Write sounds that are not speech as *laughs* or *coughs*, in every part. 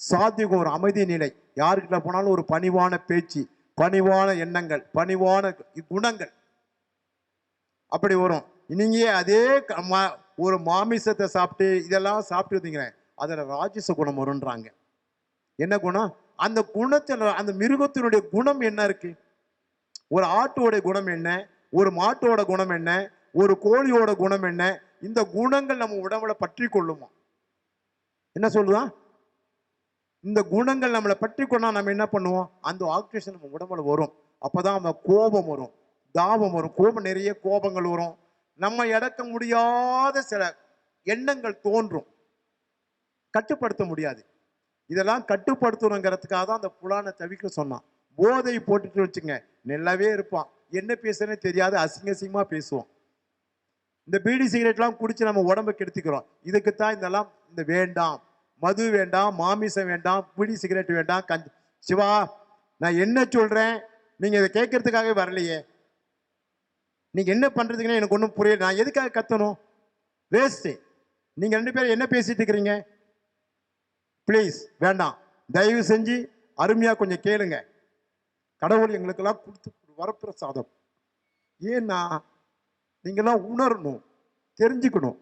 சாத்தியம் ஒரு அமைதி நிலை. யாருக்கிட்ட போனாலும் ஒரு பணிவான பேச்சு பணிவான எண்ணங்கள் பணிவான குணங்கள் அப்படி வரும். நீங்க அதே க- ம- ஒரு மாமிசத்தை சாப்பிட்டு இதெல்லாம் சாப்பிட்டு அதில் ராஜச குணம் வரும்ன்றாங்க. என்ன குணம்? அந்த குணத்தில் அந்த மிருகத்தினுடைய குணம் என்ன இருக்கு? ஒரு ஆட்டோடைய குணம் என்ன? ஒரு மாட்டோட குணம் என்ன? ஒரு கோழியோட குணம் என்ன? இந்த குணங்கள் நம்ம உடம்புல பற்றி கொள்ளுமா? என்ன சொல்லுதான்? இந்த குணங்கள் நம்மளை பற்றி கொண்டா நம்ம என்ன பண்ணுவோம்? அந்த ஆக்சிஜன் நம்ம உடம்புல வரும். அப்போதான் நம்ம கோபம் வரும். தாபம் வரும். கோபம் நிறைய கோபங்கள் வரும். நம்ம இடக்க முடியாத சில எண்ணங்கள் தோன்றும். கட்டுப்படுத்த முடியாது. இதெல்லாம் கட்டுப்படுத்தணுங்கிறதுக்காக தான் அந்த புலானை தவிக்க சொன்னான். போதை போட்டுட்டு வச்சுங்க நல்லாவே இருப்பான். என்ன பேசுறேனே தெரியாது. அசிங்க அசிங்கமாக பேசுவோம் இந்த பீடி சிகரெட்லாம் குடிச்சு நம்ம உடம்பை கெடுத்துக்கிறோம். இதுக்கு தான் இதெல்லாம் இந்த வேண்டாம். மது வேண்டாம் மாமிசம் வேண்டாம் பிடி சிகரெட் வேண்டாம் கஞ்சி சிவா நான் என்ன சொல்கிறேன் நீங்கள் இதை கேட்கறதுக்காகவே வரலையே. நீங்கள் என்ன பண்ணுறதுக்குன்னு எனக்கு ஒன்றும் புரியல. நான் எதுக்காக கத்தணும்? வேஸ்ட்டு நீங்கள் ரெண்டு பேரும் என்ன பேசிட்டு இருக்கிறீங்க? ப்ளீஸ் வேண்டாம். தயவு செஞ்சு அருமையாக கொஞ்சம் கேளுங்க. கடவுள் எங்களுக்கெல்லாம் கொடுத்து வரப்பிரசாதம். ஏன்னா நீங்கள்லாம் உணரணும் தெரிஞ்சுக்கணும்.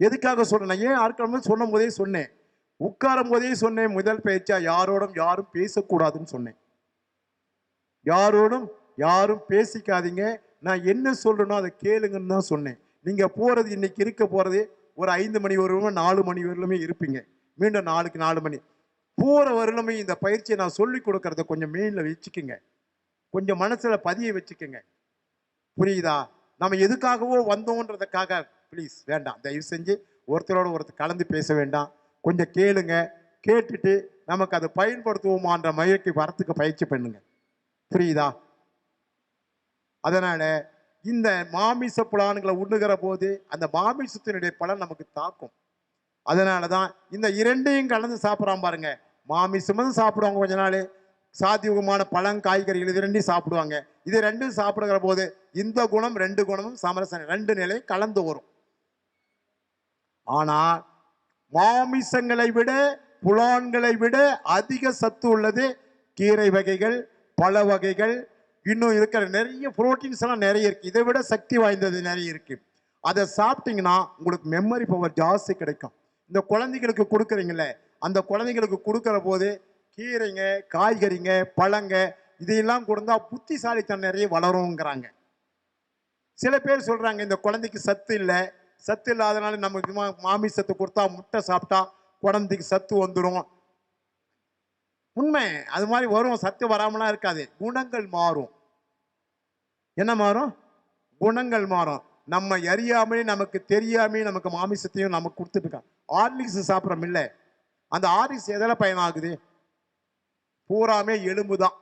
எதுக்காக சொல்றேன் ஏன் ஆட்கள் சொன்னும் போதே சொன்னேன். உட்காரும் போதே சொன்னேன் முதல் பேச்சா யாரோடும் யாரும் பேசக்கூடாதுன்னு சொன்னேன். யாரோடும் யாரும் பேசிக்காதீங்க. நான் என்ன சொல்றேனோ அதை கேளுங்கன்னு தான் சொன்னேன். நீங்க போறது இன்னைக்கு இருக்க போறது ஒரு ஐந்து மணி வரலுமே நாலு மணி வரலுமே இருப்பீங்க. மீண்டும் நாளுக்கு நாலு மணி. போற வரலுமே இந்த பயிற்சியை நான் சொல்லி கொடுக்கறத கொஞ்சம் மெயின்ல வச்சுக்கோங்க. கொஞ்சம் மனசுல பதிய வச்சுக்கோங்க. புரியுதா? நம்ம எதுக்காகவோ வந்தோன்றதுக்காக ப்ளீஸ் வேண்டாம். தயவு செஞ்சு ஒருத்தரோட ஒருத்தர் கலந்து பேச வேண்டாம். கொஞ்சம் கேளுங்க. கேட்டுட்டு நமக்கு அதை பயன்படுத்துவோமான்ற மயக்கு வரத்துக்கு பயிற்சி பண்ணுங்க. புரியுதா? அதனால இந்த மாமிச புலான்களை உண்ணுகிற போது அந்த மாமிசத்தினுடைய பலன் நமக்கு தாக்கும். அதனால தான் இந்த இரண்டையும் கலந்து சாப்பிட்றான் பாருங்க. மாமிசமும் சாப்பிடுவாங்க கொஞ்ச நாள். சாத்தியுகமான பழம் காய்கறிகள் இது ரெண்டையும் சாப்பிடுவாங்க. இது ரெண்டும் சாப்பிடுகிற போது இந்த குணம் ரெண்டு குணமும் சமரசம். ரெண்டு நிலையும் கலந்து வரும். ஆனால் மாமிசங்களை விட புலான்களை விட அதிக சத்து உள்ளது கீரை வகைகள் பழ வகைகள் இன்னும் இருக்கிற நிறைய புரோட்டீன்ஸ் எல்லாம் நிறைய இருக்கு. இதை விட சக்தி வாய்ந்தது நிறைய இருக்கு. அதை சாப்பிட்டீங்கன்னா உங்களுக்கு மெமரி பவர் ஜாஸ்தி கிடைக்கும். இந்த குழந்தைகளுக்கு கொடுக்குறீங்களே அந்த குழந்தைங்களுக்கு கொடுக்குற போது கீரைங்க காய்கறிங்க பழங்க இதையெல்லாம் கொடுத்தா புத்திசாலித்தனம் நிறைய வளருங்கிறாங்க சில பேர் சொல்கிறாங்க இந்த குழந்தைக்கு சத்து இல்லை சத்து இல்லாதனால நமக்கு மாமிசத்தை கொடுத்தா முட்டை சாப்பிட்டா குழந்தைக்கு சத்து வந்துடும் உண்மை. அது மாதிரி வரும். சத்து வராமலாம் இருக்காது. குணங்கள் மாறும். என்ன மாறும்? குணங்கள் மாறும். நம்ம அறியாமலே நமக்கு தெரியாமே நமக்கு மாமிசத்தையும் நமக்கு கொடுத்துட்டு ஆர்லிக்ஸ் சாப்பிட்றோம் இல்லை. அந்த ஆர்லிக்ஸ் எதில் பயனாகுது? பூராமே எலும்பு தான்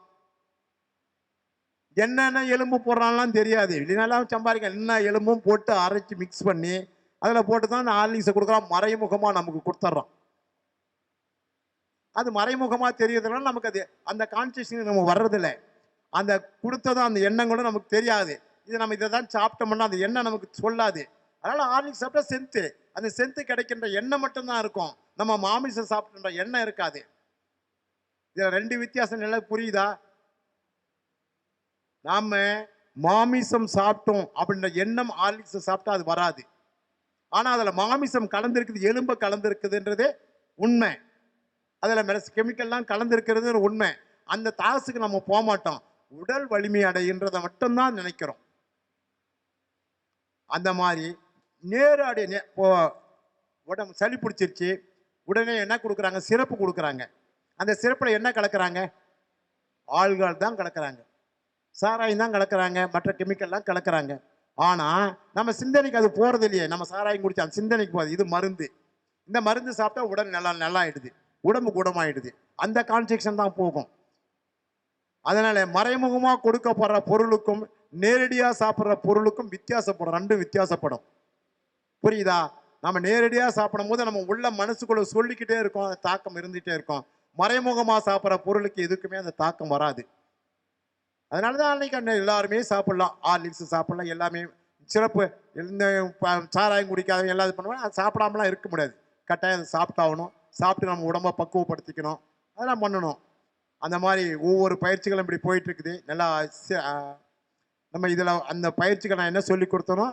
என்னென்ன எலும்பு போடுறான்லாம் தெரியாது. இல்லைனாலும் சம்பாதிக்க என்ன எலும்பும் போட்டு அரைச்சி மிக்ஸ் பண்ணி அதில் போட்டு தான் ஆர்லிங்ஸை ஆர்லிக்ஸை கொடுக்குறான். மறைமுகமாக நமக்கு கொடுத்துட்றான். அது மறைமுகமாக தெரியறதுனால நமக்கு அது அந்த கான்சியஸ்னஸ் நம்ம வர்றதில்லை. அந்த கொடுத்ததும் அந்த எண்ணங்களும் நமக்கு தெரியாது. இது நம்ம இதை தான் சாப்பிட்டோம்னா அந்த எண்ணம் நமக்கு சொல்லாது. அதனால் ஆர்லிக்ஸ் சாப்பிட்டா சென்த்து அந்த சென்த்து கிடைக்கின்ற எண்ணெய் மட்டும்தான் இருக்கும். நம்ம மாமிசம் சாப்பிட்ற எண்ணெய் இருக்காது. இதில் ரெண்டு வித்தியாசம் நல்லா புரியுதா? நாம் மாமிசம் சாப்பிட்டோம் அப்படின்ற எண்ணம் ஆர்லிக்ஸ் சாப்பிட்டா அது வராது. ஆனால் அதில் மாமிசம் கலந்துருக்குது எலும்பு கலந்துருக்குதுன்றதே உண்மை. அதில் மெலஸ் கெமிக்கல்லாம் கலந்துருக்கிறது உண்மை. அந்த தாசுக்கு நம்ம போக மாட்டோம். உடல் வலிமை அடைகின்றதை மட்டும்தான் நினைக்கிறோம். அந்த மாதிரி நேரடி நே- இப்போ உடம்பு சளி பிடிச்சிருச்சு உடனே என்ன கொடுக்குறாங்க? சிறப்பு கொடுக்குறாங்க. அந்த சிறப்பில் என்ன கலக்கிறாங்க? ஆள்கள் தான் கலக்கிறாங்க. சாராயம் தான் கலக்கிறாங்க மற்ற கெமிக்கல்லாம் கலக்கிறாங்க. ஆனால் நம்ம சிந்தனைக்கு அது போகிறது இல்லையே. நம்ம சாராயம் குடிச்சா அந்த சிந்தனைக்கு போகுது. இது மருந்து. இந்த மருந்து சாப்பிட்டா உடல் நல்லா நல்லா ஆயிடுது உடம்பு குணமாயிடுது. அந்த கான்செக்ஷன் தான் போகும். அதனால் மறைமுகமாக கொடுக்கப்படுற பொருளுக்கும் நேரடியாக சாப்பிட்ற பொருளுக்கும் வித்தியாசப்படும். ரெண்டும் வித்தியாசப்படும். புரியுதா? நம்ம நேரடியாக சாப்பிடும் போது நம்ம உள்ள மனசுக்குள்ள சொல்லிக்கிட்டே இருக்கோம் அந்த தாக்கம் இருந்துகிட்டே இருக்கும். மறைமுகமாக சாப்பிட்ற பொருளுக்கு எதுக்குமே அந்த தாக்கம் வராது. அதனால தான் அன்னைக்கு அண்ணன் எல்லாருமே சாப்பிட்லாம். ஹார்லிக்ஸ் சாப்பிட்லாம். எல்லாமே சிறப்பு. எந்த சாராயம் குடிக்காதவங்க எல்லாம் இது பண்ணுவோம் அது சாப்பிடாமலாம் இருக்க முடியாது. கட்டாயம் அதை சாப்பிட்டாகணும். சாப்பிட்டு நம்ம உடம்ப பக்குவப்படுத்திக்கணும். அதெல்லாம் பண்ணணும். அந்த மாதிரி ஒவ்வொரு பயிற்சிகளும் இப்படி போயிட்டு இருக்குது நல்லா நம்ம இதில் அந்த பயிற்சிகள் நான் என்ன சொல்லி கொடுத்தனோ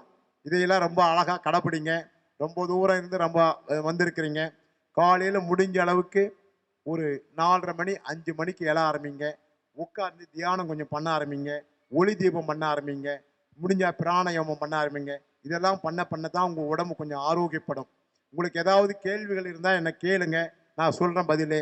இதையெல்லாம் ரொம்ப அழகாக கடைப்பிடிங்க. ரொம்ப தூரம் இருந்து ரொம்ப வந்திருக்கிறீங்க. காலையில் முடிஞ்ச அளவுக்கு ஒரு நாலரை மணி அஞ்சு மணிக்கு எழ ஆரம்பிங்க. உட்கார்ந்து தியானம் கொஞ்சம் பண்ண ஆரம்பிங்க. ஒளி தீபம் பண்ண ஆரம்பிங்க. முடிஞ்சால் பிராணாயாமம் பண்ண ஆரம்பிங்க. இதெல்லாம் பண்ண பண்ண தான் உங்கள் உடம்பு கொஞ்சம் ஆரோக்கியப்படும். உங்களுக்கு ஏதாவது கேள்விகள் இருந்தால் என்ன கேளுங்க. நான் சொல்கிறேன் பதில்.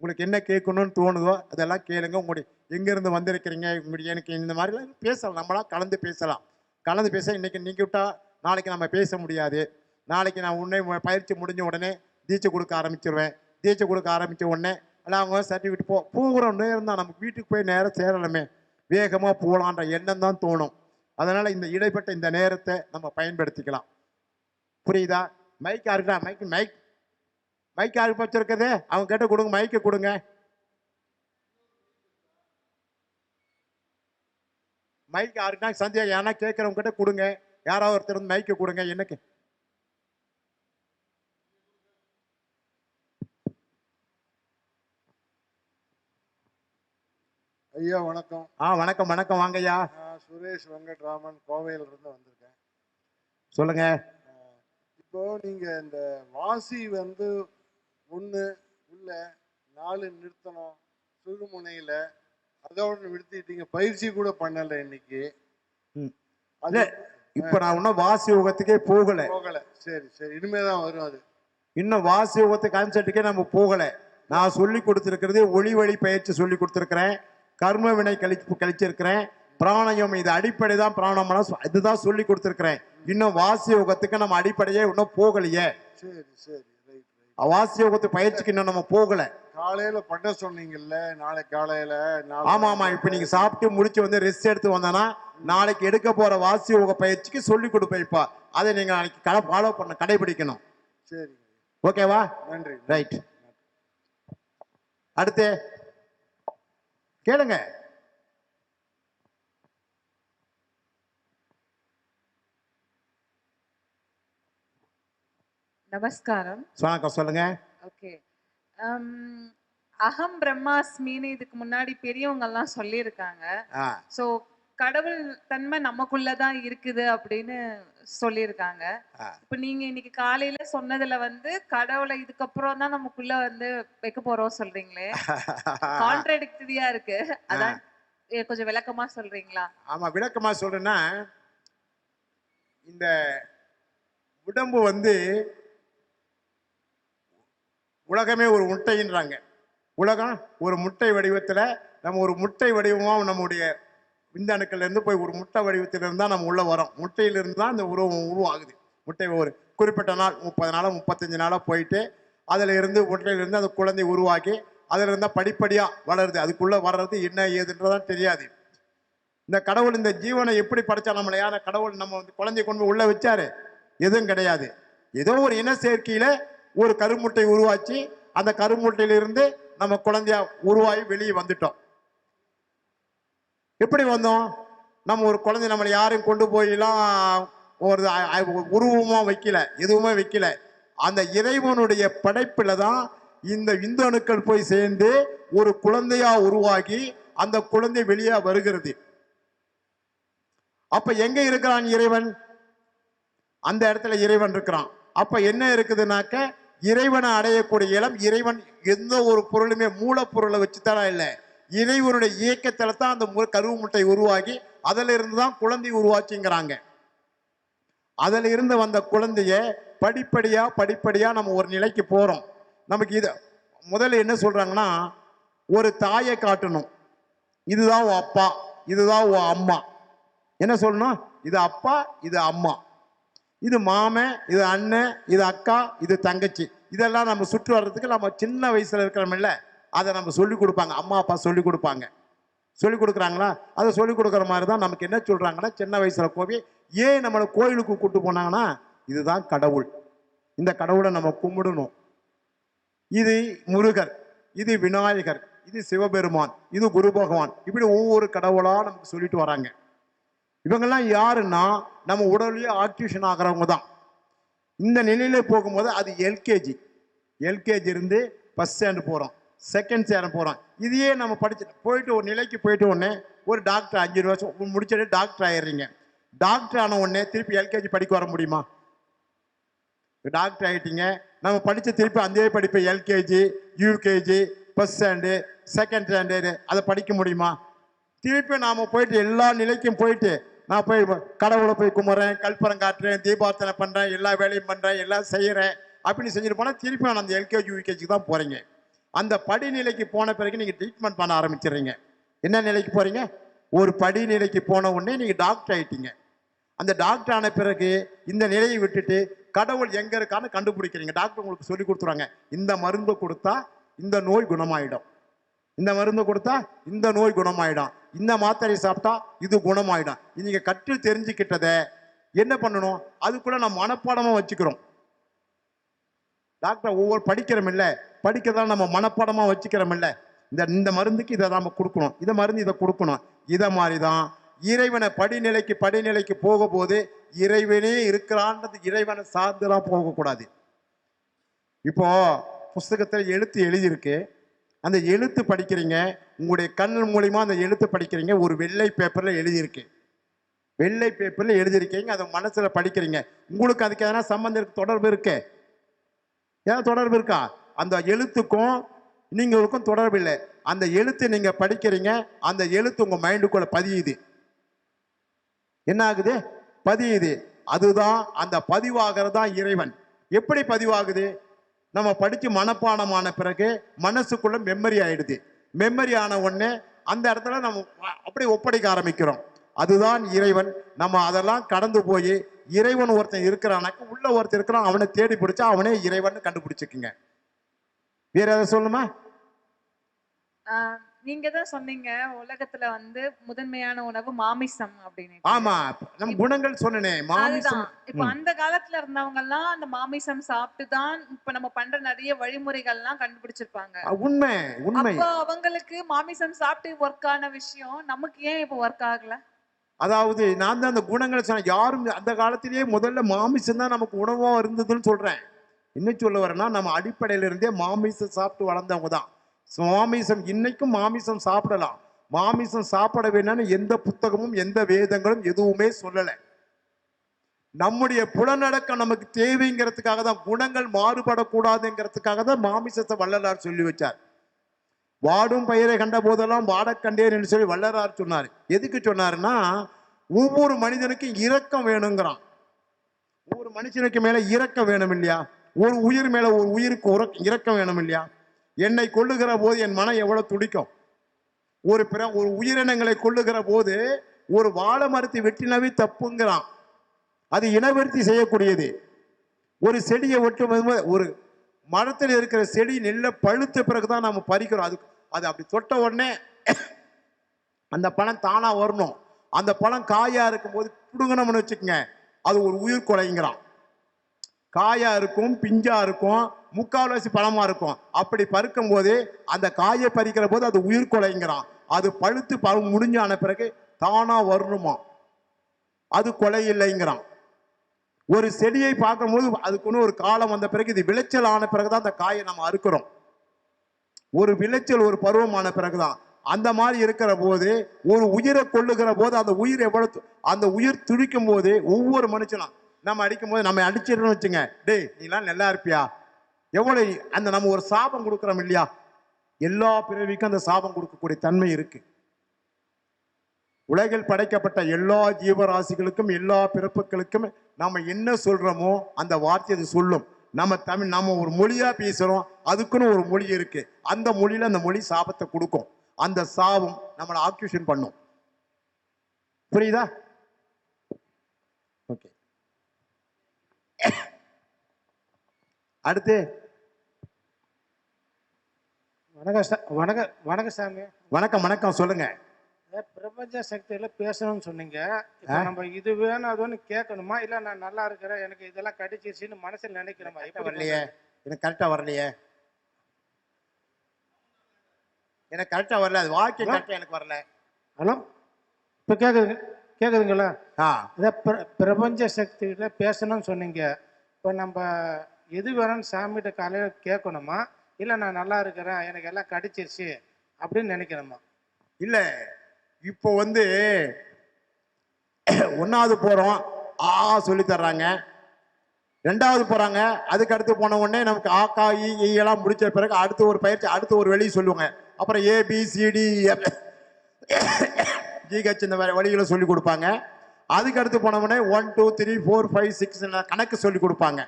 உங்களுக்கு என்ன கேட்கணும்னு தோணுதோ அதெல்லாம் கேளுங்க. உங்களுடைய எங்கேருந்து வந்திருக்கிறீங்க? உங்களுடைய எனக்கு இந்த மாதிரிலாம் பேசலாம். நம்மளாம் கலந்து பேசலாம். கலந்து பேச இன்றைக்கி நீங்கள் விட்டா நாளைக்கு நம்ம பேச முடியாது. நாளைக்கு நான் உடனே பயிற்சி முடிஞ்ச உடனே தீட்சை கொடுக்க ஆரம்பிச்சிருவேன். தீட்சை கொடுக்க ஆரம்பித்த உடனே அவங்க சர்டிஃபிகேட் போ போகிற நேரம் தான். நமக்கு வீட்டுக்கு போய் நேரம் சேரணுமே. வேகமாக போகலான்ற எண்ணம் தான் தோணும். அதனால் இந்த இடைப்பட்ட இந்த நேரத்தை நம்ம பயன்படுத்திக்கலாம். புரியுதா? மைக் யாருக்கா மைக் மைக் மைக் யாருக்கு வச்சுருக்கதே? அவங்க கிட்ட கொடுங்க மைக்கை கொடுங்க. மைக் யாருக்குனா சந்தியா யாரா கேட்குறவங்க கிட்ட கொடுங்க. யாராவது ஒருத்தர் வந்து மைக்கை கொடுங்க. என்னக்கு ஐயா வணக்கம். ஆ வணக்கம் வணக்கம். வாங்கய்யா. நான் சுரேஷ் வெங்கட்ராமன் கோவையிலிருந்து வந்திருக்கேன். சொல்லுங்க. இப்போ நீங்க இந்த வாசி வந்து ஒன்று உள்ள நாலு நிறுத்தணும் சுழுமுனையில அதோட நிறுத்திட்டீங்க பயிற்சி கூட பண்ணல இன்னைக்கு. ம். அது இப்போ நான் இன்னும் வாசி யுகத்துக்கே போகல. போகல. சரி சரி. இனிமேதான் வரும் அது. இன்னும் வாசி யுகத்து கான்செப்டுக்கே நம்ம போகல. நான் சொல்லி கொடுத்துருக்கிறது ஒளி வழி பயிற்சி சொல்லி கொடுத்துருக்கிறேன். கர்ம வினை கழிச்சு கழிச்சிருக்கிறேன். பிராணயம் இது அடிப்படை தான் பிராணம் இதுதான் சொல்லி கொடுத்துருக்கிறேன். இன்னும் வாசி யுகத்துக்கு நம்ம அடிப்படையே இன்னும் போகலையே. சரி சரி வாசி யுகத்து பயிற்சிக்கு இன்னும் நம்ம போகல. காலையில பண்ண சொன்னீங்கல்ல நாளை காலையில ஆமா ஆமா இப்ப நீங்க சாப்பிட்டு முடிச்சு வந்து ரெஸ்ட் எடுத்து வந்தனா நாளைக்கு எடுக்க போற வாசி யோக பயிற்சிக்கு சொல்லி கொடுப்பேன்ப்பா அதை நீங்க நாளைக்கு கடை ஃபாலோ பண்ண கடைபிடிக்கணும். சரி. ஓகேவா? நன்றி. ரைட் அடுத்து கேளுங்க. நமஸ்காரம். வணக்கம் சொல்லுங்க. ஓகே. அகம் பிரம்மாஸ்மின்னு இதுக்கு முன்னாடி பெரியவங்க எல்லாம் சொல்லியிருக்காங்க ஸோ கடவுள் தன்மை நமக்குள்ளதான் இருக்குது அப்படின்னு சொல்லியிருக்காங்க. இப்போ நீங்க இன்னைக்கு காலையில சொன்னதுல வந்து கடவுளை இதுக்கப்புறம் தான் நமக்குள்ள வந்து வைக்க போறோம் சொல்றீங்களே. *laughs* கான்ட்ரடிக்டரியா இருக்கு. அதான் கொஞ்சம் விளக்கமா சொல்றீங்களா? ஆமா விளக்கமா சொல்றேன்னா இந்த உடம்பு வந்து உலகமே ஒரு முட்டைன்றாங்க. உலகம் ஒரு முட்டை வடிவத்துல நம்ம ஒரு முட்டை வடிவமா நம்முடைய விந்தணுக்கள்லேருந்து போய் ஒரு முட்டை வடிவத்திலிருந்து தான் நம்ம உள்ளே வரோம். முட்டையிலிருந்து தான் அந்த உருவம் உருவாகுது. முட்டை ஒரு குறிப்பிட்ட நாள் முப்பது நாளோ முப்பத்தஞ்சு நாளோ போயிட்டு அதில் இருந்து முட்டையிலிருந்து அந்த குழந்தை உருவாக்கி அதில் இருந்தால் படிப்படியாக வளருது. அதுக்குள்ளே வர்றது என்ன ஏதுன்றதான் தெரியாது. இந்த கடவுள் இந்த ஜீவனை எப்படி படைச்சா நம்மளை? யார? கடவுள் நம்ம வந்து குழந்தைய கொண்டு போய் உள்ள வச்சாரு? எதுவும் கிடையாது. ஏதோ ஒரு இன சேர்க்கையில் ஒரு கருமுட்டை உருவாச்சு. அந்த கருமுட்டையிலிருந்து நம்ம குழந்தையா உருவாகி வெளியே வந்துட்டோம். எப்படி வந்தோம்? நம்ம ஒரு குழந்தை நம்மளை யாரையும் கொண்டு போயெல்லாம் ஒரு உருவமாக வைக்கல எதுவுமே வைக்கல. அந்த இறைவனுடைய படைப்பில் தான் இந்த விந்தணுக்கள் போய் சேர்ந்து ஒரு குழந்தையா உருவாகி அந்த குழந்தை வெளியே வருகிறது. அப்ப எங்க இருக்கிறான் இறைவன்? அந்த இடத்துல இறைவன் இருக்கிறான். அப்ப என்ன இருக்குதுனாக்க இறைவனை அடையக்கூடிய இடம் இறைவன் எந்த ஒரு பொருளுமே மூலப்பொருளை வச்சுத்தானா இல்லை? இறைவனுடைய இயக்கத்தில் தான் அந்த மு- கருவு முட்டை உருவாகி அதிலிருந்து தான் குழந்தை உருவாச்சுங்கிறாங்க. அதில் இருந்து வந்த குழந்தைய படிப்படியாக படிப்படியாக நம்ம ஒரு நிலைக்கு போகிறோம் நமக்கு இது முதல்ல என்ன சொல்கிறாங்கன்னா ஒரு தாயை காட்டணும். இதுதான் உன் அப்பா இதுதான் உன் அம்மா. என்ன சொல்லணும்? இது அப்பா இது அம்மா. இது மாமன் இது அண்ணன் இது அக்கா இது தங்கச்சி. இதெல்லாம் நம்ம சுற்று வர்றதுக்கு நம்ம சின்ன வயசில் இருக்கிறோமில்ல அதை நம்ம சொல்லிக் கொடுப்பாங்க. அம்மா அப்பா சொல்லிக் கொடுப்பாங்க. சொல்லிக் கொடுக்குறாங்களா? அதை சொல்லிக் கொடுக்குற மாதிரி தான் நமக்கு என்ன சொல்கிறாங்கன்னா சின்ன வயசில் கோவி ஏன் நம்மளை கோயிலுக்கு கூப்பிட்டு போனாங்கன்னா இதுதான் கடவுள். இந்த கடவுளை நம்ம கும்பிடணும். இது முருகர் இது விநாயகர் இது சிவபெருமான் இது குரு பகவான். இப்படி ஒவ்வொரு கடவுளாக நமக்கு சொல்லிட்டு வராங்க. இவங்கெல்லாம் யாருன்னா நம்ம உடல்லேயே ஆக்டிவேஷன் ஆகிறவங்க தான். இந்த நிலையில போகும்போது அது எல்கேஜி. எல்கேஜி இருந்து ஃபஸ்ட் ஸ்டாண்டு போகிறோம் செகண்ட் ஸ்டாண்டர்ட் போகிறோம் இதையே நம்ம படிச்சு போயிட்டு ஒரு நிலைக்கு போயிட்டு உடனே ஒரு டாக்டர் அஞ்சு வருஷம் முடிச்சுட்டு டாக்டர் ஆயிடுறீங்க. டாக்டர் ஆன உடனே திருப்பி எல்கேஜி படிக்க வர முடியுமா? டாக்டர் ஆகிட்டீங்க நம்ம படித்த திருப்பி அதே படிப்பு LKG UKG first stand second standard அதை படிக்க முடியுமா? திருப்பி நாம் போயிட்டு எல்லா நிலைக்கும் போயிட்டு நான் போய் கடவுளை போய் கும்பிட்றேன் கல்பரம் காட்டுறேன் தீபார்த்தனை பண்ணுறேன் எல்லா வேலையும் பண்ணுறேன் எல்லாம் செய்கிறேன் அப்படின்னு செஞ்சுட்டு போனால் திருப்பி நான் அந்த எல்கேஜி யூகேஜிக்கு தான் போகிறீங்க அந்த படிநிலைக்கு போன பிறகு நீங்கள் ட்ரீட்மெண்ட் பண்ண ஆரம்பிச்சிடுறீங்க. என்ன நிலைக்கு போகிறீங்க ஒரு படிநிலைக்கு போன உடனே நீங்கள் டாக்டர் ஆகிட்டீங்க அந்த டாக்டர் ஆன பிறகு இந்த நிலையை விட்டுட்டு கடவுள் எங்கே இருக்கான்னு கண்டுபிடிக்கிறீங்க. டாக்டர் உங்களுக்கு சொல்லி கொடுத்துருவாங்க. இந்த மருந்து கொடுத்தா இந்த நோய் குணமாயிடும். இந்த மருந்து கொடுத்தா இந்த நோய் குணமாயிடும். இந்த மாத்திரை சாப்பிட்டா இது குணமாயிடும். நீங்கள் கற்று தெரிஞ்சுக்கிட்டதை என்ன பண்ணணும்? அதுக்குள்ள நம்ம மனப்பாடமாக வச்சுக்கிறோம். டாக்டர் ஒவ்வொரு படிக்கிறோம் இல்லை. படிக்கிறதால நம்ம மனப்பாடமாக வச்சுக்கிறோம் இந்த இந்த மருந்துக்கு இதை நம்ம கொடுக்கணும். இதை மருந்து இதை கொடுக்கணும். இதை மாதிரி தான் இறைவனை படிநிலைக்கு படிநிலைக்கு போகும்போது இறைவனே இருக்கிறான்றது இறைவனை சார்ந்துலாம் போகக்கூடாது. இப்போ புஸ்தகத்தில் எழுத்து எழுதியிருக்கு. அந்த எழுத்து படிக்கிறீங்க. உங்களுடைய கண் மூலிமா அந்த எழுத்து படிக்கிறீங்க. ஒரு வெள்ளை பேப்பரில் எழுதியிருக்கு. வெள்ளை பேப்பரில் எழுதியிருக்கீங்க. அதை மனசில் படிக்கிறீங்க. உங்களுக்கு அதுக்கு எதனா சம்பந்தம் இருக்கு? தொடர்பு இருக்கு. ஏதாவது தொடர்பு இருக்கா? அந்த எழுத்துக்கும் நீங்களுக்கும் தொடர்பில்லை. அந்த எழுத்து நீங்க படிக்கிறீங்க அந்த எழுத்து உங்க மைண்டுக்குள்ள பதியுது. என்ன ஆகுது பதியுது. அதுதான் அந்த பதிவாகிறது தான் இறைவன். எப்படி பதிவாகுது? நம்ம படிச்சு மனப்பாடமான பிறகு மனசுக்குள்ள மெமரி ஆயிடுது. மெமரி ஆன உடனே அந்த இடத்துல நம்ம அப்படியே ஒப்படைக்க ஆரம்பிக்கிறோம். அதுதான் இறைவன். நம்ம அதெல்லாம் கடந்து போய் இறைவன் ஒருத்தன் இருக்கிறானாக்க உள்ள ஒருத்தன் இருக்கிறான். அவனை தேடி பிடிச்சா அவனே இறைவன் கண்டுபிடிச்சிக்குங்க. வேற எதை சொல்லுமா நீங்க தான் சொன்னீங்க உலகத்துல வந்து முதன்மையான உணவு மாமிசம் அப்படின்னு. ஆமா நம்ம குணங்கள் சொன்னனே மாமிசம். இப்ப அந்த காலத்துல இருந்தவங்க எல்லாம் அந்த மாமிசம் சாப்பிட்டு தான் இப்ப நம்ம பண்ற நிறைய வழிமுறைகள் எல்லாம் கண்டுபிடிச்சிருப்பாங்க உண்மை உண்மை. அப்போ அவங்களுக்கு மாமிசம் சாப்பிட்டு ஒர்க் ஆன விஷயம் நமக்கு ஏன் இப்ப ஒர்க் ஆகல? அதாவது நான் தான் அந்த குணங்களை சொன்னேன். யாரும் அந்த காலத்திலேயே முதல்ல மாமிசம் தான் நமக்கு உணவா இருந்ததுன்னு சொல்றேன். இன்னும் சொல்ல வரேன்னா நம்ம அடிப்படையிலிருந்தே மாமிசம் சாப்பிட்டு வளர்ந்தவங்க தான். மாமிசம் இன்னைக்கும் மாமிசம் சாப்பிடலாம். மாமிசம் சாப்பிட வேணும்னு எந்த புத்தகமும் எந்த வேதங்களும் எதுவுமே சொல்லலை. நம்முடைய புலநடக்கம் நமக்கு தேவைங்கிறதுக்காக தான் குணங்கள் மாறுபடக்கூடாதுங்கிறதுக்காக தான் மாமிசத்தை வள்ளலார் சொல்லி வச்சார். வாடும் பயிரை கண்ட போதெல்லாம் வாடக் சொல்லி வள்ளலார் சொன்னார். எதுக்கு சொன்னாருன்னா ஒவ்வொரு மனிதனுக்கும் இரக்கம் வேணுங்கிறான். ஒவ்வொரு மனுஷனுக்கு மேலே இரக்கம் வேணும் இல்லையா? ஒரு உயிர் மேல ஒரு உயிருக்கு உற இரக்கம் வேணும் இல்லையா? என்னை கொள்ளுகிற போது என் மனம் எவ்வளவு துடிக்கும்? ஒரு பிற ஒரு உயிரினங்களை கொள்ளுகிற போது ஒரு வாழை மரத்தை வெட்டினவே தப்புங்கிறான். அது இனவர்த்தி செய்யக்கூடியது. ஒரு செடியை ஒட்டும் போது ஒரு மரத்தில் இருக்கிற செடி நெல்ல பழுத்த பிறகுதான் நம்ம பறிக்கிறோம். அது அது அப்படி தொட்ட உடனே அந்த பழம் தானா வரணும். அந்த பழம் காயா இருக்கும்போது பிடுங்கணும்னு வச்சுக்கோங்க. அது ஒரு உயிர் கொலைங்கிறான். காயா இருக்கும் பிஞ்சா இருக்கும் முக்கால்வாசி பழமா இருக்கும். அப்படி பறிக்கும் போது அந்த காயை பறிக்கிற போது அது உயிர் கொலைங்கிறான். அது பழுத்து பழம் முடிஞ்சான பிறகு தானா வரணுமா அது கொலை இல்லைங்கிறான். ஒரு செடியை பார்க்கும்போது அதுக்குன்னு ஒரு காலம் வந்த பிறகு இது விளைச்சல் ஆன பிறகுதான் அந்த காயை நம்ம அறுக்கிறோம். ஒரு விளைச்சல் ஒரு பருவமான பிறகுதான். அந்த மாதிரி இருக்கிற போது ஒரு உயிரை கொள்ளுகிற போது அந்த உயிர் எவ்வளவு அந்த உயிர் துடிக்கும் போது ஒவ்வொரு மனுஷனும் நம்ம அடிக்கும் போது நம்ம அடிச்சிடணும்னு வச்சுங்க. டேய் நீலாம் நல்லா இருப்பியா? எவ்வளவு அந்த நம்ம ஒரு சாபம் கொடுக்குறோம் இல்லையா? எல்லா பிறவிக்கும் அந்த சாபம் கொடுக்கக்கூடிய தன்மை இருக்கு. உலகில் படைக்கப்பட்ட எல்லா ஜீவராசிகளுக்கும் எல்லா பிறப்புகளுக்கும் நம்ம என்ன சொல்றோமோ அந்த வார்த்தை அது சொல்லும். நம்ம தமிழ் நம்ம ஒரு மொழியா பேசுறோம் அதுக்குன்னு ஒரு மொழி இருக்கு. அந்த மொழியில அந்த மொழி சாபத்தை கொடுக்கும். அந்த சாபம் நம்மளை ஆக்யூஷன் பண்ணும். புரியுதா ஓகே அடுத்து. வணக்கம் வணக்கம் வணக்கம் சாமி வணக்கம் வணக்கம் சொல்லுங்க. பிரபஞ்ச சக்தியில பேசணும்னு சொன்னீங்க. இப்போ நம்ம இது வேணும் அது ஒன்று கேட்கணுமா? இல்லை நான் நல்லா இருக்கிறேன் எனக்கு இதெல்லாம் கடிச்சிருச்சுன்னு மனசில் நினைக்கிறோமா எப்படி வரலையே. எனக்கு கரெக்டா வரலையே. எனக்கு கரெக்டா வரல. அது வாக்கியம் கரெக்டா எனக்கு வரல. ஹலோ? இப்போ கேட்குதுங்க கேட்குதுங்களா ஆ. அதான் பிர பிரபஞ்ச சக்தியில பேசணும்னு சொன்னீங்க. இப்போ நம்ம எது வேணும்னு சாமிகிட்ட காலையில் கேட்கணுமா? இல்லை நான் நல்லா இருக்கிறேன். எனக்கு எல்லாம் கிடைச்சிருச்சு. அப்படின்னு நினைக்கணுமா? இல்ல. இப்போ வந்து ஒன்னாவது போறோம். ஆ சொல்லி தர்றாங்க. ரெண்டாவது போறாங்க. அதுக்கு அடுத்து போன உடனே நமக்கு ஆ கா இ ஈ எல்லாம் முடிச்ச பிறகு அடுத்து ஒரு பயிற்சி அடுத்து ஒரு வெளி சொல்லுவாங்க. அப்புறம் ஏ பி சிடி ஜிஹெச் இந்த மாதிரி வழிகளை சொல்லி கொடுப்பாங்க. அதுக்கு அடுத்து one two three four five six கணக்கு சொல்லி கொடுப்பாங்க.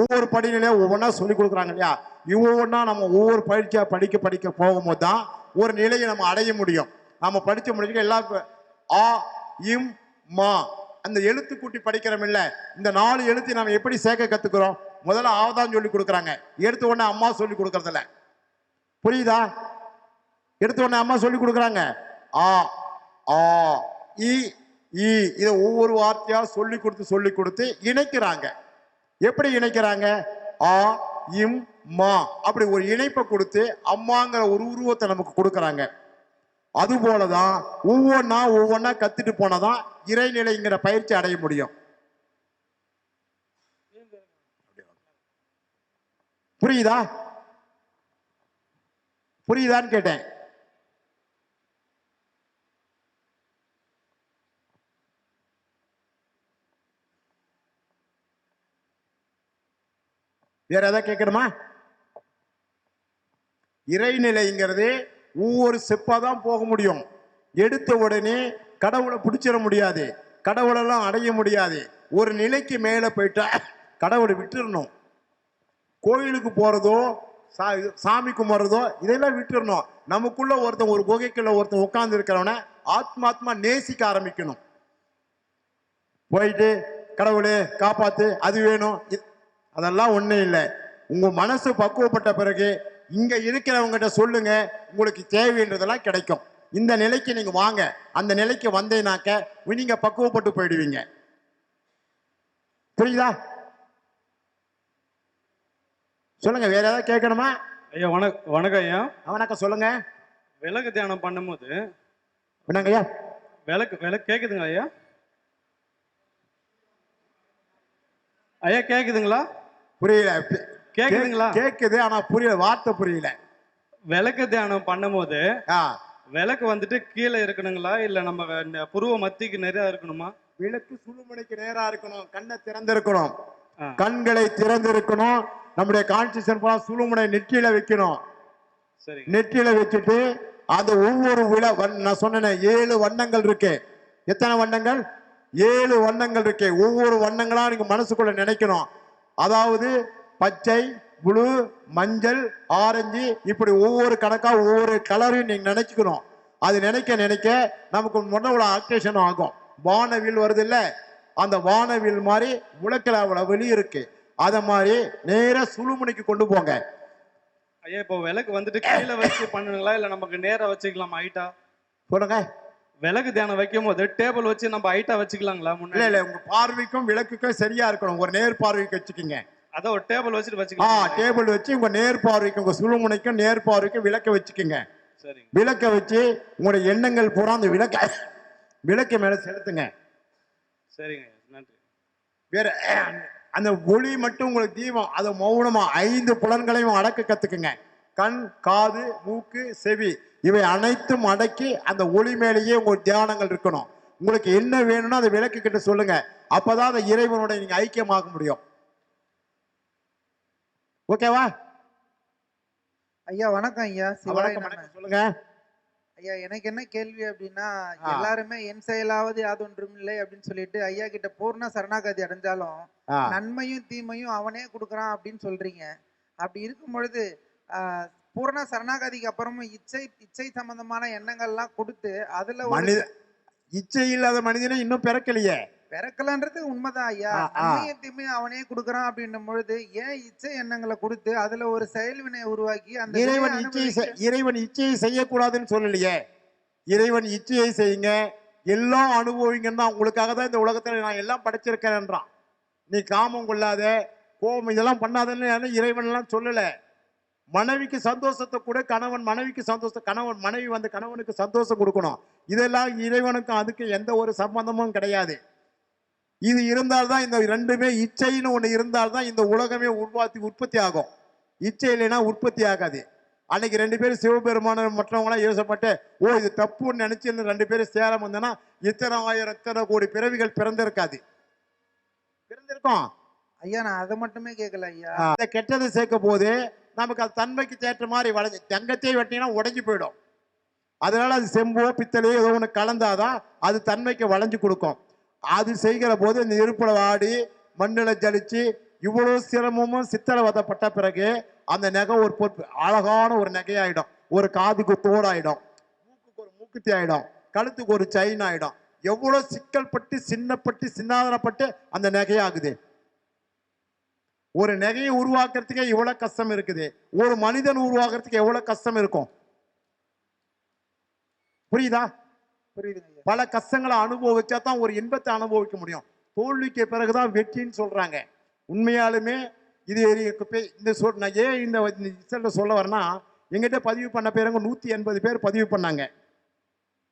ஒவ்வொரு படிநிலையும் ஒவ்வொன்றா சொல்லி கொடுக்குறாங்க இல்லையா? ஒவ்வொன்றா நம்ம ஒவ்வொரு பயிற்சியாக படிக்க படிக்க போகும்போது தான் ஒரு நிலையை நம்ம அடைய முடியும். நம்ம படித்து முடிஞ்ச எல்லா ஆ இம் மா. அந்த எழுத்து கூட்டி படிக்கிறோம் இல்லை. இந்த நாலு எழுத்து நம்ம எப்படி சேர்க்க கற்றுக்குறோம் முதல்ல ஆவதான் சொல்லி கொடுக்குறாங்க. எடுத்த உடனே அம்மா சொல்லி கொடுக்கறதில்ல. புரியுதா? எடுத்த உடனே அம்மா சொல்லி கொடுக்குறாங்க. ஆ ஆ இ இ இதை ஒவ்வொரு வார்த்தையாக சொல்லி கொடுத்து சொல்லி கொடுத்து இணைக்கிறாங்க. எப்படி இணைக்கிறாங்க? ஆ இம் மா. அப்படி ஒரு இணைப்பை கொடுத்து அம்மாங்கிற ஒரு உருவத்தை நமக்கு கொடுக்குறாங்க. அது போலதான் ஒவ்வொன்றா ஒவ்வொன்றா கத்துட்டு போனதான் இறைநிலைங்கிற பயிற்சி அடைய முடியும். புரியுதா? புரியுதான்னு கேட்டேன். வேற ஏதாவது கேட்கணுமா? இறைநிலைங்கிறது ஒவ்வொரு செப்பாக தான் போக முடியும். எடுத்த உடனே கடவுளை பிடிச்சிட முடியாது. கடவுளெல்லாம் அடைய முடியாது. ஒரு நிலைக்கு மேலே போயிட்டா கடவுளை விட்டுடணும் கோயிலுக்கு போகிறதோ சா- சாமி கும்பிட்றதோ இதெல்லாம் விட்டுறணும். நமக்குள்ள ஒருத்தன் ஒரு குகைக்குள்ள ஒருத்தன் உட்கார்ந்து இருக்கிறவன ஆத்மாத்மா நேசிக்க ஆரம்பிக்கணும். போயிட்டு கடவுளே காப்பாத்து அது வேணும். இது- அதெல்லாம் ஒண்ணும் இல்லை. உங்க மனசு பக்குவப்பட்ட பிறகு இங்க இருக்கிறவங்ககிட்ட சொல்லுங்க உங்களுக்கு தேவைன்றதெல்லாம் கிடைக்கும். இந்த நிலைக்கு நீங்க வாங்க. அந்த நிலைக்கு வந்தேனாக்க நீங்க பக்குவப்பட்டு போயிடுவீங்க. புரியுதா? சொல்லுங்க வேற ஏதாவது கேட்கணுமா? ஐயா வணக்கம் வணக்கம் ஐயா. வணக்கம் சொல்லுங்க. விளக்கு தியானம் பண்ணும்போது என்னங்கய்யா விளக்கு விளக்கு கேக்குதுங்களா ஐயா. ஐயா கேக்குதுங்களா? புரியல. கேக்குதுங்களா? கேக்குது ஆனா புரியல. வார்த்தை புரியல. விளக்கு தியானம் பண்ணும்போது விளக்கு வந்துட்டு கீழே இருக்கணுங்களா? இல்ல நம்ம புருவ மத்திக்கு நிறைய இருக்கணுமா? விளக்கு சுழுமுனைக்கு நேரா இருக்கணும். கண்ணை திறந்திருக்கணும். கண்களை திறந்திருக்கணும். நம்முடைய கான்சியஸ் சுழுமுனை நெற்றியில வைக்கணும். சரிங்க நெற்றியில வச்சுட்டு அந்த ஒவ்வொரு விழ நான் சொன்னேனே ஏழு வண்ணங்கள் இருக்கு. எத்தனை வண்ணங்கள்? ஏழு வண்ணங்கள் இருக்கு. ஒவ்வொரு வண்ணங்களா நீங்க மனசுக்குள்ள நினைக்கணும். அதாவது பச்சை ப்ளூ மஞ்சள் ஆரஞ்சு இப்படி ஒவ்வொரு கணக்கா ஒவ்வொரு கலரையும் நீங்க நினைச்சுக்கணும். அது நினைக்க நினைக்க நமக்கு உடம்புல ஆக்டேஷன் ஆகும். வானவில் வருது இல்ல அந்த வானவில் மாதிரி அவ்வளவு வெளி இருக்கு. அதை மாதிரி நேரா சுழுமுனைக்கு கொண்டு போங்க. ஐயா இப்போ விளக்கு வந்துட்டு கீழே வச்சு பண்ணணுங்களா இல்ல நமக்கு நேரா வச்சுக்கலாம்? ஹைட்டா சொல்லுங்க. விளக்கு தியானம் வைக்கும் போது டேபிள் வச்சு நம்ம ஹைட்டா வச்சுக்கலாங்களா முன்னாடி? இல்ல உங்க பார்வைக்கும் விளக்குக்கும் சரியா இருக்கணும். ஒரு நேர் பார்வைக்கு வச்சுக்கோங்க. அதான் ஒரு டேபிள் வச்சுட்டு ஆ வச்சுக்கலாம் டேபிள் வச்சு உங்க நேர் பார்வைக்கு உங்க சுழுமுனைக்கும் நேர் பார்வைக்கும் விளக்க வச்சுக்கோங்க. சரிங்க. விளக்க வச்சு உங்களுடைய எண்ணங்கள் பூரா அந்த விளக்க விளக்கு மேல செலுத்துங்க. சரிங்க நன்றி. வேற அந்த ஒளி மட்டும் உங்களுக்கு தீபம் அதை மௌனமா ஐந்து புலன்களையும் அடக்க கத்துக்குங்க. கண் காது மூக்கு செவி. இவை அனைத்தும் அடக்கி அந்த ஒளி மேலேயே உங்க தியானங்கள் இருக்கணும். உங்களுக்கு என்ன வேணும்னோ அதை விளக்கு கிட்ட சொல்லுங்க. அப்பதான் அந்த இறைவனோட நீங்க ஐக்கியமாக முடியும். ஓகேவா ஐயா வணக்கம் ஐயா. வணக்கம் சொல்லுங்க. ஐயா எனக்கு என்ன கேள்வி அப்படின்னா. எல்லாருமே என் செயலாவது யாதொன்றும் இல்லை அப்படின்னு சொல்லிட்டு ஐயா கிட்ட பூர்ண சரணாகதி அடைஞ்சாலும் நன்மையும் தீமையும் அவனே கொடுக்குறான் அப்படின்னு சொல்றீங்க. அப்படி இருக்கும் பொழுது பூர்ண சரணாகதிக்கு அப்புறமும் இச்சை இச்சை சம்பந்தமான எண்ணங்கள்லாம் கொடுத்து அதுல மனித இச்சை இல்லாத மனிதனை இன்னும் பிறக்கலையே. பிறக்கலன்றது உண்மைதான் ஐயா. தீமையும் அவனே கொடுக்குறான் அப்படின்னும் பொழுது ஏன் இச்சை எண்ணங்களை கொடுத்து அதுல ஒரு செயல்வினை உருவாக்கி அந்த இறைவன் அனுபவிக்க- இறைவன் இச்சையை செய்யக்கூடாதுன்னு சொல்லலையே. இறைவன் இச்சையை செய்யுங்க. எல்லாம் அனுபவிங்கன்னு தான் உங்களுக்காக தான் இந்த உலகத்துல நான் எல்லாம் படைச்சிருக்கிறேன்றான். நீ காமம் கொள்ளாத கோபம் இதெல்லாம் பண்ணாதன்னு யாரும் இறைவன் எல்லாம் சொல்லல. மனைவிக்கு சந்தோஷத்தை கூட கணவன் மனைவிக்கு சந்தோஷம் கணவன் மனைவி வந்து கணவனுக்கு சந்தோஷம் கொடுக்கணும். இதெல்லாம் இறைவனுக்கும் அதுக்கு எந்த ஒரு சம்பந்தமும் கிடையாது. இது இருந்தால்தான் இந்த ரெண்டுமே இச்சைன்னு ஒண்ணு இருந்தால்தான் இந்த உலகமே உருவாத்தி உற்பத்தி ஆகும். இச்சை இல்லைன்னா உற்பத்தி ஆகாது. அன்னைக்கு ரெண்டு பேரும் சிவபெருமான மற்றவங்களாம் யோசப்பட்டு ஓ இது தப்புன்னு நினைச்சு ரெண்டு பேரும் சேரம் வந்தனா இத்தனை ஆயிரம் இத்தனை கோடி பிறவிகள் பிறந்திருக்காது. பிறந்திருக்கும். ஐயா நான் அதை மட்டுமே கேட்கல ஐயா. அந்த கெட்டதை சேர்க்கும் போது நமக்கு அது தன்மைக்கு தேற்ற மாதிரி வளைஞ்சு தங்கத்தையே வெட்டினீங்கன்னா உடஞ்சி போயிடும். அதனால் அது செம்போ பித்தளையோ ஏதோ ஒன்று கலந்தாதான் அது தன்மைக்கு வளைஞ்சு கொடுக்கும். அது செய்கிற போது இந்த நெருப்புல வாடி மண்ணில் ஜலித்து இவ்வளோ சிரமமும் சித்திரவதைப்பட்ட பிறகு அந்த நகை ஒரு பொறுப்பு அழகான ஒரு நகையாயிடும். ஒரு காதுக்கு தோடாயிடும். மூக்குக்கு ஒரு மூக்குத்தி ஆயிடும் கழுத்துக்கு ஒரு செயின் ஆயிடும் எவ்வளோ சிக்கல் பட்டு சின்னப்பட்டு சின்னாதனப்பட்டு அந்த நகையாகுது. ஒரு நகையை உருவாக்குறதுக்கே எவ்வளவு கஷ்டம் இருக்குது. ஒரு மனிதன் உருவாக்குறதுக்கு எவ்வளவு கஷ்டம் இருக்கும்? புரியுதா? புரியுதுங்க ஐயா. பல கஷ்டங்களை அனுபவிச்சா தான் ஒரு இன்பத்தை அனுபவிக்க முடியும். தோல்விக்கு பிறகுதான் வெற்றின்னு சொல்றாங்க. உண்மையாலுமே இது இந்த சொல் நான் ஏன் இந்த ரிசல்ட்டை சொல்ல வரேன்னா எங்கிட்ட பதிவு பண்ண பேருங்க நூத்தி எண்பது பேர் பதிவு பண்ணாங்க.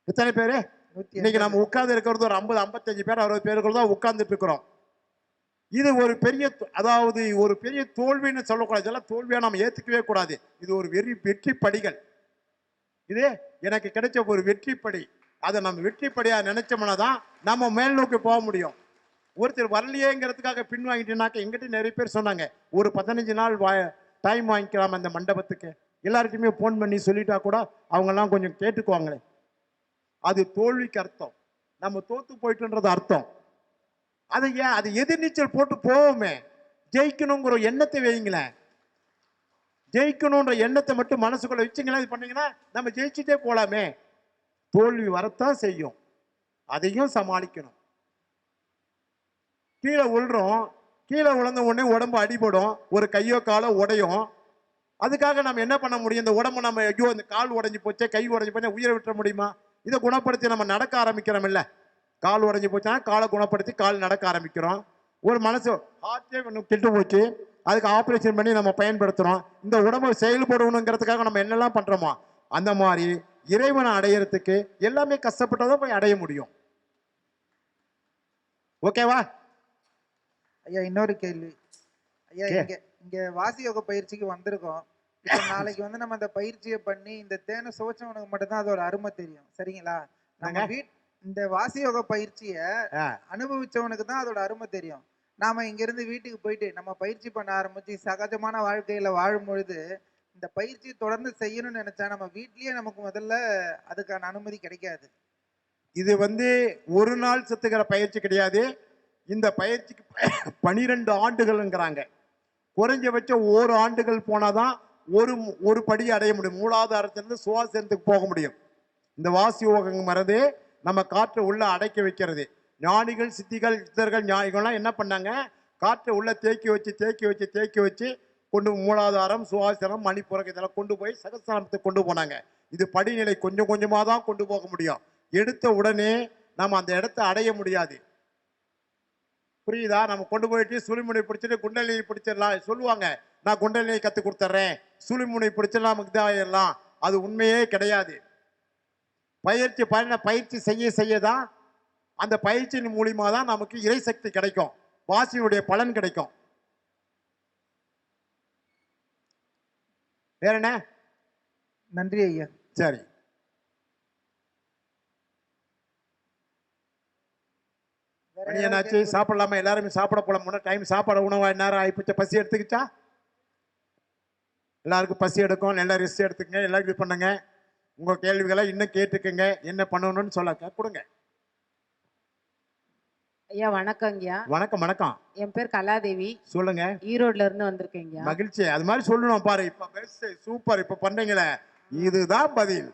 எத்தனை பேரு? இன்னைக்கு. நம்ம உட்கார்ந்து இருக்கிறது ஒரு ஐம்பது ஐம்பத்தஞ்சு பேர் அறுபது பேருக்குள்ள தான் உட்கார்ந்துட்டு இருக்கிறோம். இது ஒரு பெரிய அதாவது ஒரு பெரிய தோல்வின்னு சொல்லக்கூடாது. இதெல்லாம் தோல்வியாக நம்ம ஏற்றுக்கவே கூடாது. இது ஒரு வெறி வெற்றி படிகள். இது எனக்கு கிடைச்ச ஒரு வெற்றி படி. அதை நம்ம வெற்றி படியா நினைச்சோம்னா தான் நம்ம மேல் நோக்கி போக முடியும். ஒருத்தர் வரலையேங்கிறதுக்காக பின் வாங்கிட்டேனாக்க எங்கிட்ட நிறைய பேர் சொன்னாங்க ஒரு பதினஞ்சு நாள் வா டைம் வாங்கிக்கலாம் அந்த மண்டபத்துக்கு. எல்லாருக்குமே ஃபோன் பண்ணி சொல்லிட்டா கூட அவங்கெல்லாம் கொஞ்சம் கேட்டுக்குவாங்களே. அது தோல்விக்கு அர்த்தம். நம்ம தோத்து போயிட்டுன்றது அர்த்தம். அதை ஏன் அது எதிர்நீச்சல் போட்டு போவோமே. ஜெயிக்கணுங்கிற எண்ணத்தை வைங்களேன் ஜெயிக்கணுன்ற எண்ணத்தை மட்டும் மனசுக்குள்ள வச்சிங்களா இது பண்ணீங்கன்னா நம்ம ஜெயிச்சுட்டே போகலாமே தோல்வி வரத்தான் செய்யும். அதையும் சமாளிக்கணும். கீழே விழுறோம் கீழே விழுந்த உடனே உடம்பு அடிபடும். ஒரு கையோ காலோ உடையும். அதுக்காக நம்ம என்ன பண்ண முடியும்? இந்த உடம்பு நம்ம ஐயோ இந்த கால் உடஞ்சி போச்சே கை உடஞ்சி போச்சே உயிரை விட்டுற முடியுமா? இதை குணப்படுத்தி நம்ம நடக்க ஆரம்பிக்கிறோம் இல்லை. கால் உடைஞ்சு போச்சுன்னா காலை குணப்படுத்தி கால் நடக்க ஆரம்பிக்கிறோம். ஒரு மனசு ஹார்ட்டே ஒன்று கெட்டு போச்சு. அதுக்கு ஆப்ரேஷன் பண்ணி நம்ம பயன்படுத்துறோம். இந்த உடம்பை செயல்படணுங்கிறதுக்காக நம்ம என்னெல்லாம் பண்றோமோ அந்த மாதிரி இறைவனை அடையறதுக்கு எல்லாமே கஷ்டப்பட்டதான் போய் அடைய முடியும். ஓகேவா ஐயா இன்னொரு கேள்வி. ஐயா. இங்க இங்க வாசி யோக பயிற்சிக்கு வந்திருக்கோம். இப்போ நாளைக்கு வந்து நம்ம இந்த பயிற்சியை பண்ணி இந்த தேனை சுவைச்சவனுக்கு மட்டும்தான் அதோட அருமை தெரியும். சரிங்களா? நம்ம என்னங்க? வீட் இந்த வாசி யோக பயிற்சியை. அனுபவிச்சவனுக்கு தான் அதோட அருமை தெரியும். நாம இங்க இருந்து வீட்டுக்கு போயிட்டு நம்ம பயிற்சி பண்ண ஆரம்பிச்சு சகஜமான வாழ்க்கையில வாழும் பொழுது இந்த பயிற்சி தொடர்ந்து செய்யணும்னு நினைச்சா நம்ம வீட்லயே நமக்கு முதல்ல அதுக்கான அனுமதி கிடைக்காது. இது வந்து ஒரு நாள் செத்துக்கிற பயிற்சி கிடையாது. இந்த பயிற்சிக்கு *coughs* பனிரெண்டு ஆண்டுகள்ங்கிறாங்க. குறைஞ்சபட்சம் ஒரு ஆண்டுகள் போனாதான் ஒரு ஒரு படி அடைய முடியும். மூலாதாரத்திலிருந்து சுவாசனத்துக்கு போக முடியும். இந்த வாசி யோகம் மறந்து நம்ம காற்றை உள்ள அடைக்க வைக்கிறது. ஞானிகள் சித்திகள் சித்தர்கள் ஞானிகள்லாம் என்ன பண்ணாங்க? காற்றை உள்ள தேக்கி வச்சு தேக்கி வச்சு தேக்கி வச்சு கொண்டு மூலாதாரம் சுவாசனம் மணிப்புறக்கு இதெல்லாம் கொண்டு போய் சகசிரமத்துக்கு கொண்டு போனாங்க. இது படிநிலை கொஞ்சம் கொஞ்சமாக தான் கொண்டு போக முடியும். எடுத்த உடனே நம்ம அந்த இடத்த அடைய முடியாது. புரியுதா? நம்ம கொண்டு போயிட்டு சுழிமுனை பிடிச்சிட்டு குண்டலினி பிடிச்சிடலாம். சொல்லுவாங்க நான் குண்டலினி கற்றுக் கொடுத்துட்றேன். சுழிமுனை பிடிச்சிடலாம் நமக்கு இதாகிடலாம் அது உண்மையே கிடையாது. பயிற்சி பயண பயிற்சி செய்ய செய்ய தான் அந்த பயிற்சியின் மூலியமா தான் நமக்கு இறைசக்தி கிடைக்கும். வாசியினுடைய பலன் கிடைக்கும். வேற என்ன? நன்றி ஐயா. சரி. என்னாச்சு? சாப்பிடலாமா? எல்லாருமே சாப்பிட போல டைம் சாப்பாடு உணவா? நேரம் ஆயிப்போச்சு பசி எடுத்துக்கிச்சா? எல்லாருக்கும் பசி எடுக்கும். நல்லா ரெஸ்ட் எடுத்துக்கங்க. எல்லாரும் இது பண்ணுங்க. உங்க கேள்விகளை இன்னும் கேட்டுக்கங்க. என்ன பண்ணணும்னு சொல்ல கொடுங்க ஐயா வணக்கங்கய்யா வணக்கம் வணக்கம். என் பேர் கலாதேவி. சொல்லுங்க. ஈரோட்ல இருந்து வந்திருக்கேங்கய்யா மகிழ்ச்சி. அது மாதிரி சொல்லணும் பாரு. இப்ப பெஸ்ட் சூப்பர் இப்ப பண்றீங்களே இதுதான் பதில்.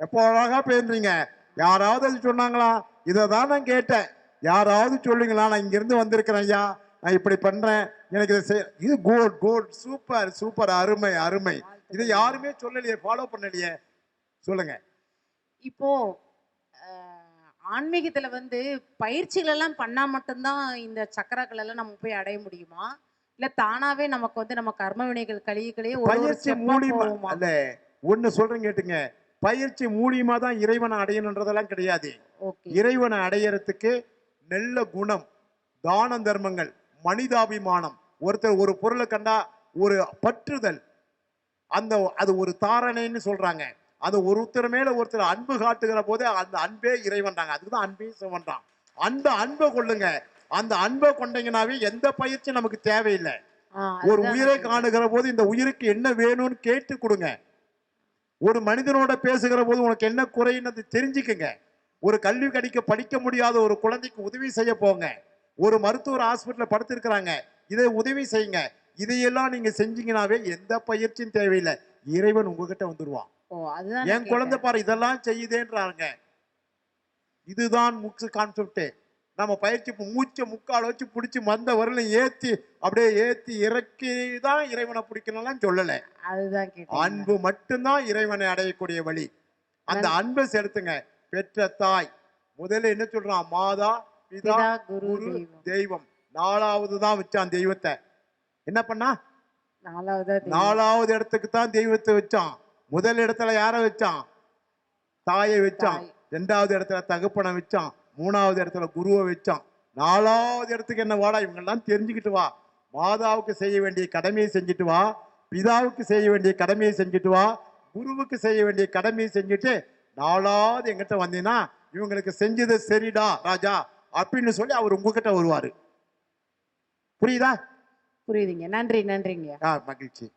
எப்போ அழகா பேசுறீங்க யாராவது அது சொன்னாங்களா? இதை தான் நான் கேட்டேன். யாராவது சொல்லுங்களா? நான் இங்க இருந்து வந்திருக்கிறேன் ஐயா. நான் இப்படி பண்றேன். எனக்கு இதை இது குட் குட் சூப்பர் சூப்பர் அருமை அருமை. இதை யாருமே சொல்லலையே. ஃபாலோ பண்ணலையே. சொல்லுங்க. இப்போ ஆன்மீகத்துல வந்து பயிற்சிகள் எல்லாம் பண்ணா மட்டும்தான் இந்த சக்கராக்கள் எல்லாம் நம்ம போய் அடைய முடியுமா? இல்ல தானாவே நமக்கு வந்து நம்ம கர்ம வினைகள் கழிவுகளே பயிற்சி மூலியமா? அல்ல ஒன்னு சொல்றேன் கேட்டுங்க. பயிற்சி மூலியமா தான் இறைவனை அடையணுன்றதெல்லாம் கிடையாது. இறைவனை அடையறதுக்கு நல்ல குணம் தான தர்மங்கள் மனிதாபிமானம். ஒருத்தர் ஒரு பொருளை கண்டா ஒரு பற்றுதல் அந்த அது ஒரு தாரணைன்னு சொல்றாங்க. அது ஒருத்தர் மேல ஒருத்தர் அன்பு காட்டுகிற போது அந்த அன்பே இறைவன்றாங்க அதுக்கு தான் அன்பே சிவன்றான் அந்த அன்பை கொள்ளுங்க. அந்த அன்பை கொண்டீங்கன்னாவே எந்த பயிற்சி நமக்கு தேவையில்லை. ஒரு உயிரை காணுகிற போது இந்த உயிருக்கு என்ன வேணும்னு கேட்டு கொடுங்க. ஒரு மனிதனோட பேசுகிற போது உனக்கு என்ன குறைன்னு தெரிஞ்சுக்குங்க. ஒரு கல்வி கடிக்க படிக்க முடியாத ஒரு குழந்தைக்கு உதவி செய்ய போங்க. ஒரு மருத்துவர் ஹாஸ்பிட்டல்ல படுத்திருக்கிறாங்க. இதை உதவி செய்யுங்க. இதையெல்லாம் நீங்க செஞ்சீங்கன்னாவே எந்த பயிற்சியும் தேவையில்லை. இறைவன் உங்ககிட்ட அதுதான் என் குழந்தை. பாரு இதெல்லாம் செய்யுதேன்றாங்க இதுதான் முக்ஸ் கான்செப்ட் நம்ம பயிற்சி மூச்சை முக்கால் வச்சு பிடிச்சி மந்த வரலும் ஏத்தி அப்படியே ஏத்தி இறக்கி தான் இறைவனை பிடிக்கணும்லாம் சொல்லல. அதுதான் அன்பு மட்டும்தான் இறைவனை அடையக்கூடிய வழி. அந்த அன்பை செலுத்துங்க. பெற்ற தாய். முதல்ல என்ன சொல்றான்? மாதா பிதா குரு தெய்வம். நாலாவது தான் வச்சான் தெய்வத்தை. என்ன பண்ணா? நாலாவதா. நாலாவது இடத்துக்கு தான் தெய்வத்தை வச்சான். முதல் இடத்துல யார வச்சான்? தாயை வச்சான். ரெண்டாவது இடத்துல தகப்பனை வச்சான். மூணாவது இடத்துல குருவை வச்சான். நாலாவது இடத்துக்கு என்ன வாடா? இவங்கெல்லாம் தெரிஞ்சுக்கிட்டு வா. மாதாவுக்கு செய்ய வேண்டிய கடமையை செஞ்சுட்டு வா. பிதாவுக்கு செய்ய வேண்டிய கடமையை செஞ்சுட்டு வா. குருவுக்கு செய்ய வேண்டிய கடமையை செஞ்சுட்டு நாலாவது எங்கிட்ட வந்தீங்கன்னா இவங்களுக்கு செஞ்சது சரிடா ராஜா அப்படின்னு சொல்லி அவர் உங்ககிட்ட வருவாரு. புரியுதா? புரியுதுங்க. நன்றி நன்றிங்க. மகிழ்ச்சி.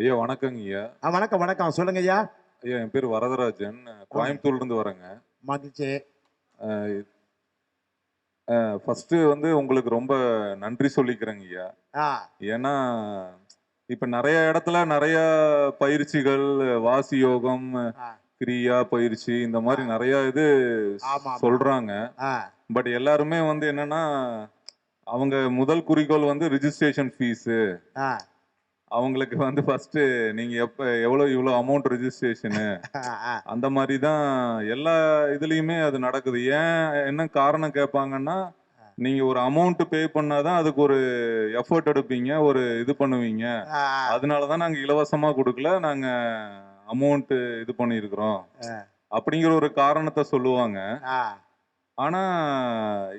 ஐயா வணக்கங்க ஐயா. ஆ வணக்கம் வணக்கம். சொல்லுங்க ஐயா ஐயா என் பேர் வரதராஜன். கோயம்புத்தூர்ல இருந்து வரேங்க. மகிழ்ச்சி. ஃபர்ஸ்ட் வந்து உங்களுக்கு ரொம்ப நன்றி சொல்லிக்கிறேங்க ஐயா. ஏன்னா இப்ப நிறைய இடத்துல நிறைய பயிற்சிகள் வாசி யோகம். கிரியா பயிற்சி இந்த மாதிரி நிறைய இது. சொல்றாங்க. பட் எல்லாருமே வந்து என்னன்னா அவங்க முதல் குறிக்கோள் வந்து ரிஜிஸ்ட்ரேஷன் ஃபீஸு. அவங்களுக்கு வந்து ஃபர்ஸ்ட் நீங்க எப்ப எவ்வளவு இவ்வளவு அமௌண்ட் ரெஜிஸ்ட்ரேஷனு. அந்த மாதிரி தான் எல்லா இதுலயுமே அது நடக்குது ஏன் என்ன காரணம் கேட்பாங்கன்னா நீங்க ஒரு அமௌண்ட் பே பண்ணாதான் அதுக்கு ஒரு எஃபர்ட் எடுப்பீங்க ஒரு இது பண்ணுவீங்க ஆ, அதனால தான் நாங்க இலவசமா கொடுக்கல நாங்க அமௌண்ட் இது பண்ணியிருக்கிறோம் அப்படிங்கிற ஒரு காரணத்தை சொல்லுவாங்க ஆனா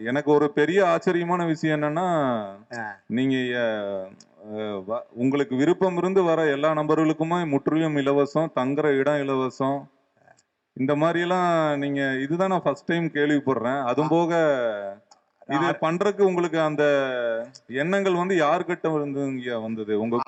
எனக்கு ஒரு பெரிய ஆச்சரியமான விஷயம் என்னன்னா. நீங்க உங்களுக்கு விருப்பம் இருந்து வர எல்லா நபர்களுக்குமே முற்றிலும் இலவசம் தங்குற இடம் இலவசம். இந்த மாதிரி எல்லாம் நீங்க இதுதான் நான் ஃபர்ஸ்ட் டைம் கேள்விப்படுறேன். அதுவும் போக இது பண்றதுக்கு உங்களுக்கு அந்த எண்ணங்கள் வந்து யார்கிட்ட இருந்து வந்தது? உங்க